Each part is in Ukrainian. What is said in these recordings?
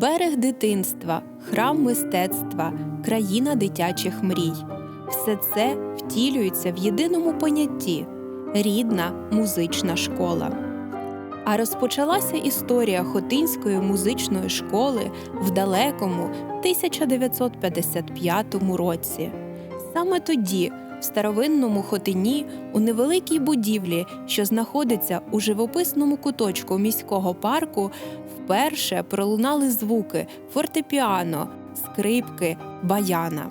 берег дитинства, храм мистецтва, країна дитячих мрій. Все це втілюється в єдиному понятті рідна музична школа. А розпочалася історія Хотинської музичної школи в далекому 1955 році. Саме тоді, в старовинному Хотині, у невеликій будівлі, що знаходиться у живописному куточку міського парку, вперше пролунали звуки фортепіано, скрипки, баяна.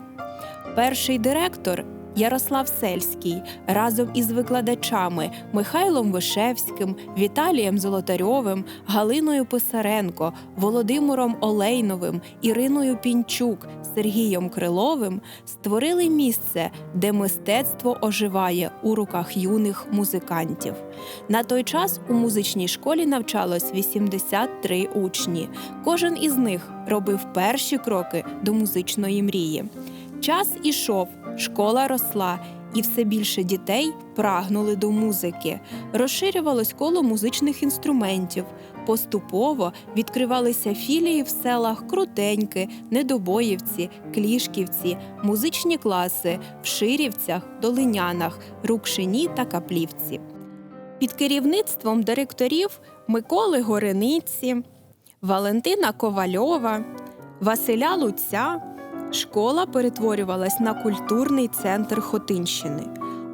Перший директор Ярослав Сельський разом із викладачами Михайлом Вишевським, Віталієм Золотарьовим, Галиною Писаренко, Володимиром Олейновим, Іриною Пінчук, Сергієм Криловим створили місце, де мистецтво оживає у руках юних музикантів. На той час у музичній школі навчалось 83 учні. Кожен із них робив перші кроки до музичної мрії. Час ішов, школа росла, і все більше дітей прагнули до музики. Розширювалось коло музичних інструментів. Поступово відкривалися філії в селах Крутеньки, Недобоївці, Клішківці, музичні класи в Ширівцях, Долинянах, Рукшині та Каплівці. Під керівництвом директорів Миколи Горениці, Валентина Ковальова, Василя Луця школа перетворювалась на культурний центр Хотинщини.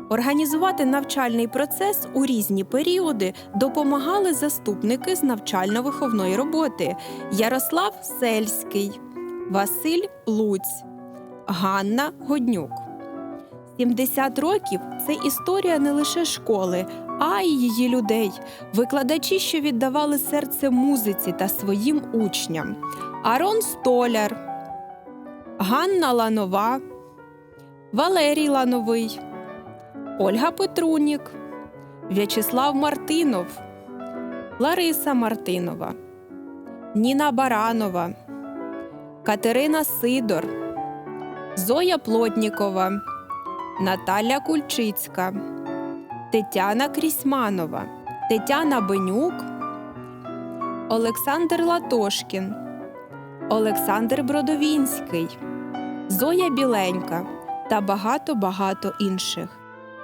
Організувати навчальний процес у різні періоди допомагали заступники з навчально-виховної роботи Ярослав Сельський, Василь Луць, Ганна Годнюк. 70 років це історія не лише школи, а й її людей, викладачі, що віддавали серце музиці та своїм учням. Арон Столяр, Ганна Ланова, Валерій Лановий, Ольга Петрунік, В'ячеслав Мартинов, Лариса Мартинова, Ніна Баранова, Катерина Сидор, Зоя Плотнікова, Наталя Кульчицька, Тетяна Крісьманова, Тетяна Бенюк, Олександр Латошкін, Олександр Бродовінський, Зоя Біленька та багато-багато інших.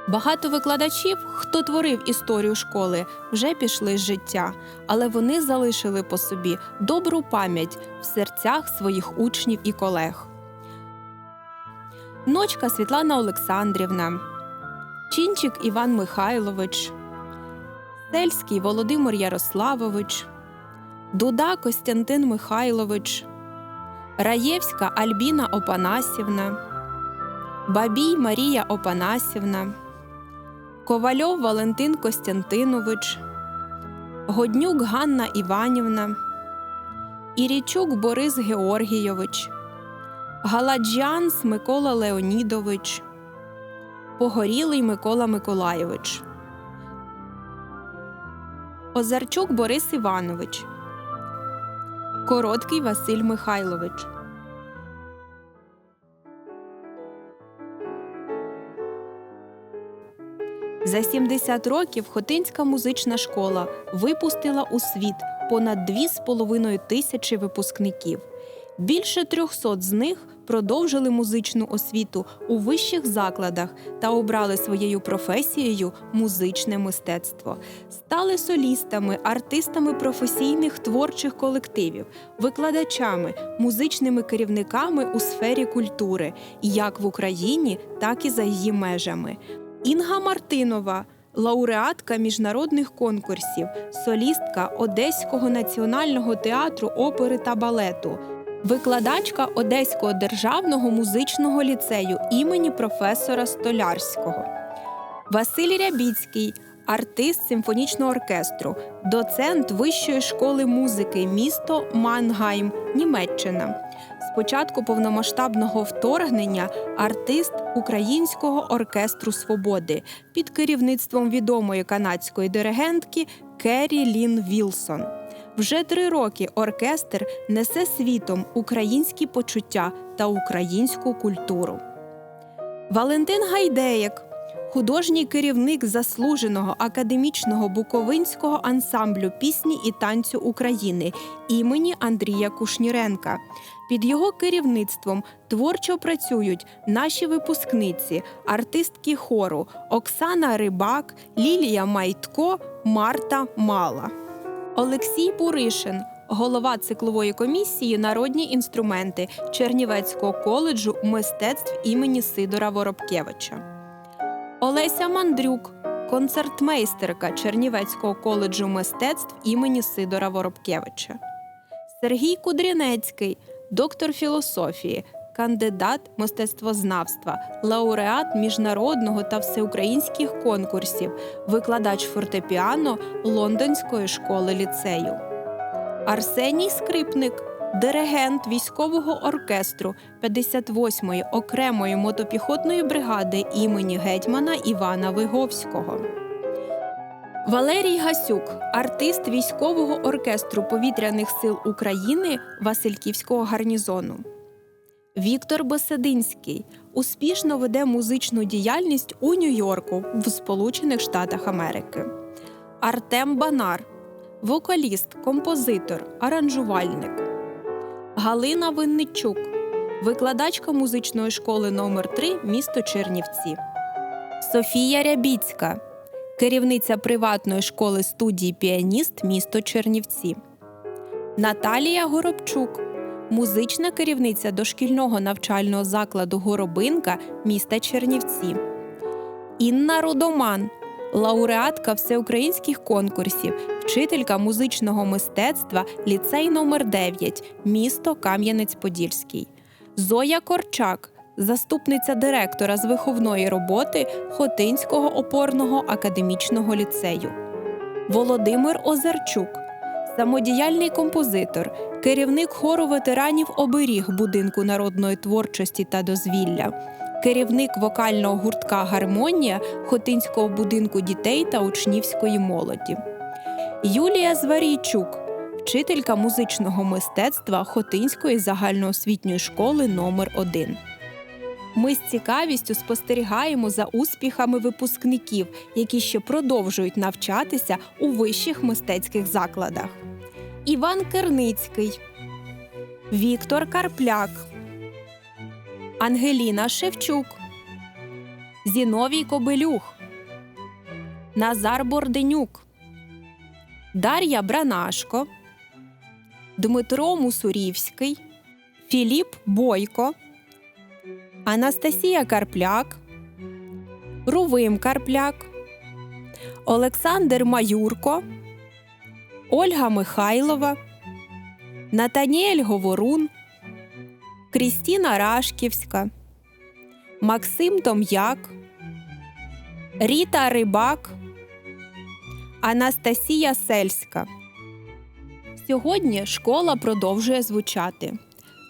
Багато викладачів, хто творив історію школи, вже пішли з життя, але вони залишили по собі добру пам'ять в серцях своїх учнів і колег. Ночка Світлана Олександрівна, Чінчик Іван Михайлович, Сельський Володимир Ярославович, Дуда Костянтин Михайлович, Раєвська Альбіна Опанасівна, Бабій Марія Опанасівна, Ковальов Валентин Костянтинович, Годнюк Ганна Іванівна, Ірічук Борис Георгійович, Галаджянс Микола Леонідович, Погорілий Микола Миколайович, Озарчук Борис Іванович, Короткий Василь Михайлович. За 70 років Хотинська музична школа випустила у світ понад 2,5 тисячі випускників. Більше 300 з них продовжили музичну освіту у вищих закладах та обрали своєю професією музичне мистецтво, стали солістами, артистами професійних творчих колективів, викладачами, музичними керівниками у сфері культури, як в Україні, так і за її межами. Інга Мартинова. Лауреатка міжнародних конкурсів, солістка Одеського національного театру опери та балету, викладачка Одеського державного музичного ліцею імені професора Столярського, Василь Рябіцький, артист симфонічного оркестру, доцент Вищої школи музики, місто Мангайм, Німеччина. З початку повномасштабного вторгнення артист Українського оркестру свободи під керівництвом відомої канадської диригентки Керрі Лін Вілсон. Вже три роки оркестр несе світом українські почуття та українську культуру. Валентин Гайдеєк художній керівник заслуженого академічного буковинського ансамблю пісні і танцю України імені Андрія Кушніренка. Під його керівництвом творчо працюють наші випускниці, артистки хору Оксана Рибак, Лілія Майтко, Марта Мала. Олексій Буришин, голова циклової комісії Народні інструменти Чернівецького коледжу мистецтв імені Сидора Воробкевича. Олеся Мандрюк, концертмейстерка Чернівецького коледжу мистецтв імені Сидора Воробкевича. Сергій Кудрянецький, доктор філософії, кандидат мистецтвознавства, лауреат міжнародного та всеукраїнських конкурсів, викладач фортепіано Лондонської школи ліцею. Арсеній Скрипник, диригент військового оркестру 58-ї окремої мотопіхотної бригади імені гетьмана Івана Виговського. Валерій Гасюк, артист військового оркестру повітряних сил України Васильківського гарнізону. Віктор Бесединський успішно веде музичну діяльність у Нью-Йорку в Сполучених Штатах Америки. Артем Банар, вокаліст, композитор, аранжувальник. Галина Винничук, викладачка музичної школи номер 3 місто Чернівці. Софія Рябіцька, керівниця приватної школи студії Піаніст місто Чернівці. Наталія Горобчук, музична керівниця дошкільного навчального закладу Горобинка міста Чернівці. Інна Рудоман, лауреатка всеукраїнських конкурсів, вчителька музичного мистецтва, ліцей номер 9 місто Кам'янець-Подільський. Зоя Корчак, заступниця директора з виховної роботи Хотинського опорного академічного ліцею. Володимир Озерчук, самодіяльний композитор, керівник хору ветеранів оберіг будинку народної творчості та дозвілля, керівник вокального гуртка Гармонія Хотинського будинку дітей та учнівської молоді. Юлія Зварійчук, вчителька музичного мистецтва Хотинської загальноосвітньої школи номер 1 Ми з цікавістю спостерігаємо за успіхами випускників, які ще продовжують навчатися у вищих мистецьких закладах. Іван Керницький, Віктор Карпляк, Ангеліна Шевчук, Зіновій Кобилюх, Назар Борденюк, Дар'я Бранашко, Дмитро Мусурівський, Філіп Бойко, Анастасія Карпляк, Рувим Карпляк, Олександр Маюрко, Ольга Михайлова, Натаніель Говорун, Крістіна Рашківська, Максим Том'як, Ріта Рибак, Анастасія Сельська. Сьогодні школа продовжує звучати.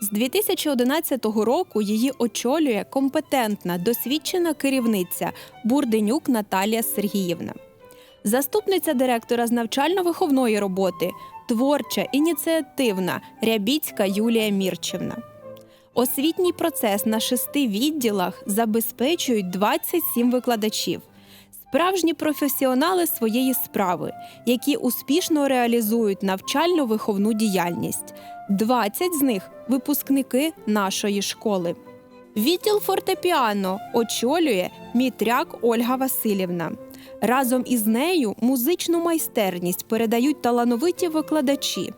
З 2011 року її очолює компетентна досвідчена керівниця Бурденюк Наталія Сергіївна, заступниця директора з навчально-виховної роботи, творча ініціативна Рябіцька Юлія Мірчевна. Освітній процес на шести відділах забезпечують 27 викладачів, справжні професіонали своєї справи, які успішно реалізують навчально-виховну діяльність. 20 з них випускники нашої школи. Відділ фортепіано очолює Мітряк Ольга Васильівна. Разом із нею музичну майстерність передають талановиті викладачі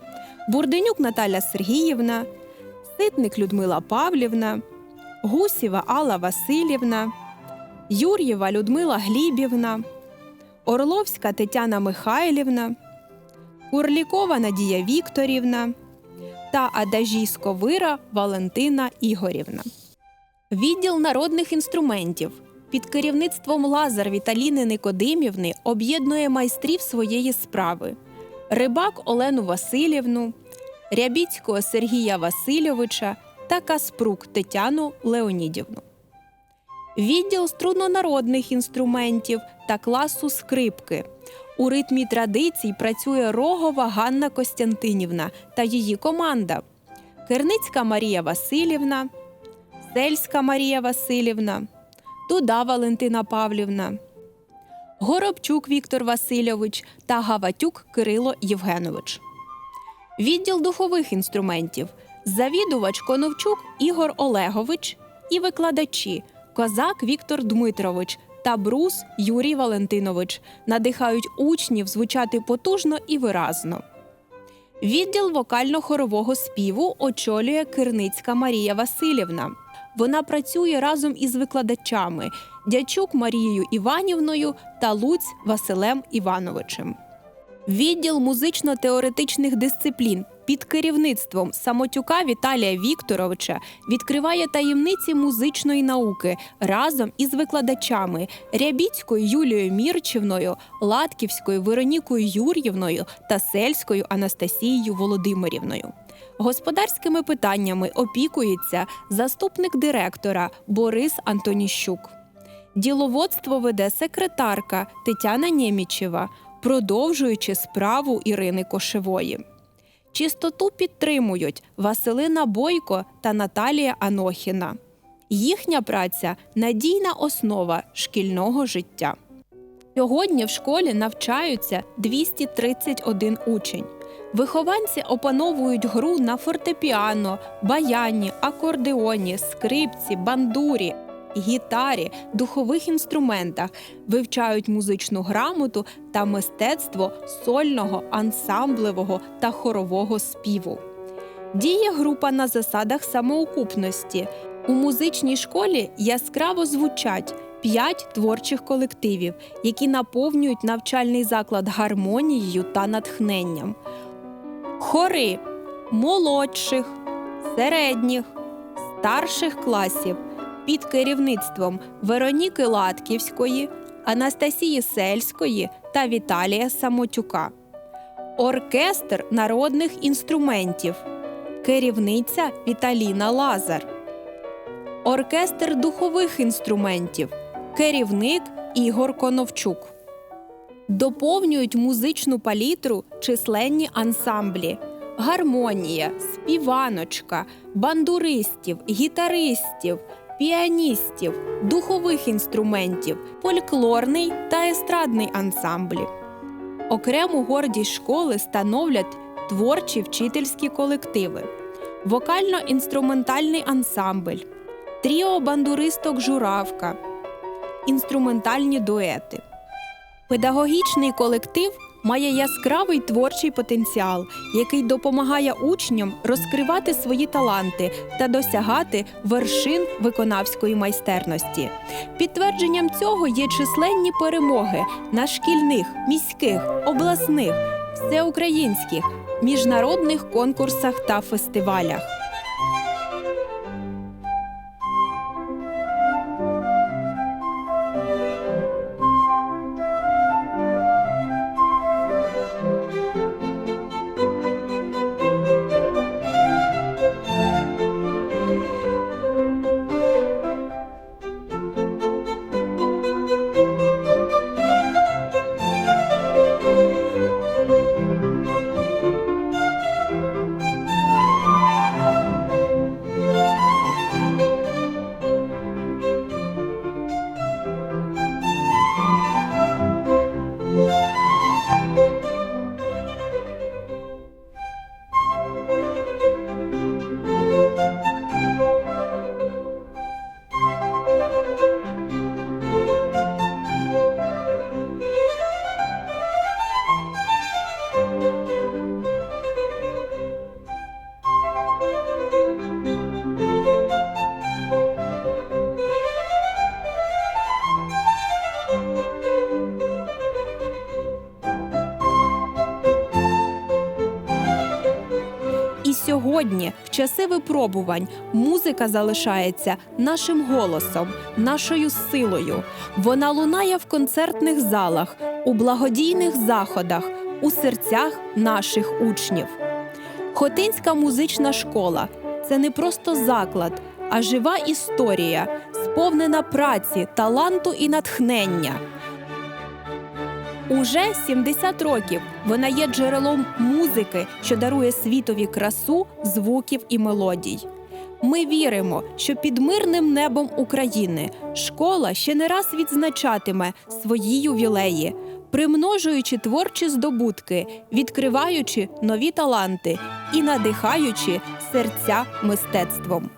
Бурденюк Наталя Сергіївна, Ситник Людмила Павлівна, Гусєва Алла Васильівна, Юр'єва Людмила Глібівна, Орловська Тетяна Михайлівна, Курлікова Надія Вікторівна та Адажійсько-Вира Валентина Ігорівна. Відділ народних інструментів під керівництвом Лазар Віталіни Никодимівни об'єднує майстрів своєї справи: Рибак Олену Васильівну, Рябіцького Сергія Васильовича та Каспрук Тетяну Леонідівну. Відділ струнонародних інструментів та класу скрипки. У ритмі традицій працює Рогова Ганна Костянтинівна та її команда. Керницька Марія Васильівна, Сельська Марія Васильівна, Дуда Валентина Павлівна, Горобчук Віктор Васильович та Гаватюк Кирило Євгенович. Відділ духових інструментів, завідувач Коновчук Ігор Олегович і викладачі Козак Віктор Дмитрович та Брус Юрій Валентинович надихають учнів звучати потужно і виразно. Відділ вокально-хорового співу очолює Кирницька Марія Васильівна. Вона працює разом із викладачами Дячук Марією Іванівною та Луць Василем Івановичем. Відділ музично-теоретичних дисциплін під керівництвом самотюка Віталія Вікторовича відкриває таємниці музичної науки разом із викладачами Рябіцькою Юлією Мірчівною, Латківською Веронікою Юр'ївною та Сельською Анастасією Володимирівною. Господарськими питаннями опікується заступник директора Борис Антоніщук. Діловодство веде секретарка Тетяна Нємічева, продовжуючи справу Ірини Кошевої. Чистоту підтримують Василина Бойко та Наталія Анохіна. Їхня праця надійна основа шкільного життя. Сьогодні в школі навчаються 231 учень. Вихованці опановують гру на фортепіано, баяні, акордеоні, скрипці, бандурі, гітарі, духових інструментах, вивчають музичну грамоту та мистецтво сольного, ансамблевого та хорового співу. Діє група на засадах самоокупності. У музичній школі яскраво звучать п'ять творчих колективів, які наповнюють навчальний заклад гармонією та натхненням. Хори молодших, середніх, старших класів під керівництвом Вероніки Латківської, Анастасії Сельської та Віталія Самотюка. Оркестр народних інструментів. Керівниця Віталіна Лазар. Оркестр духових інструментів. Керівник Ігор Коновчук. Доповнюють музичну палітру численні ансамблі. Гармонія, співаночка, бандуристів, гітаристів, піаністів, духових інструментів, фольклорний та естрадний ансамблі. Окрему гордість школи становлять творчі вчительські колективи, вокально-інструментальний ансамбль, тріо бандуристок Журавка, інструментальні дуети. Педагогічний колектив має яскравий творчий потенціал, який допомагає учням розкривати свої таланти та досягати вершин виконавської майстерності. Підтвердженням цього є численні перемоги на шкільних, міських, обласних, всеукраїнських, міжнародних конкурсах та фестивалях. Сьогодні, в часи випробувань, музика залишається нашим голосом, нашою силою. Вона лунає в концертних залах, у благодійних заходах, у серцях наших учнів. Хотинська музична школа це не просто заклад, а жива історія, сповнена праці, таланту і натхнення. Уже 70 років вона є джерелом музики, що дарує світові красу, звуків і мелодій. Ми віримо, що під мирним небом України школа ще не раз відзначатиме свої ювілеї, примножуючи творчі здобутки, відкриваючи нові таланти і надихаючи серця мистецтвом.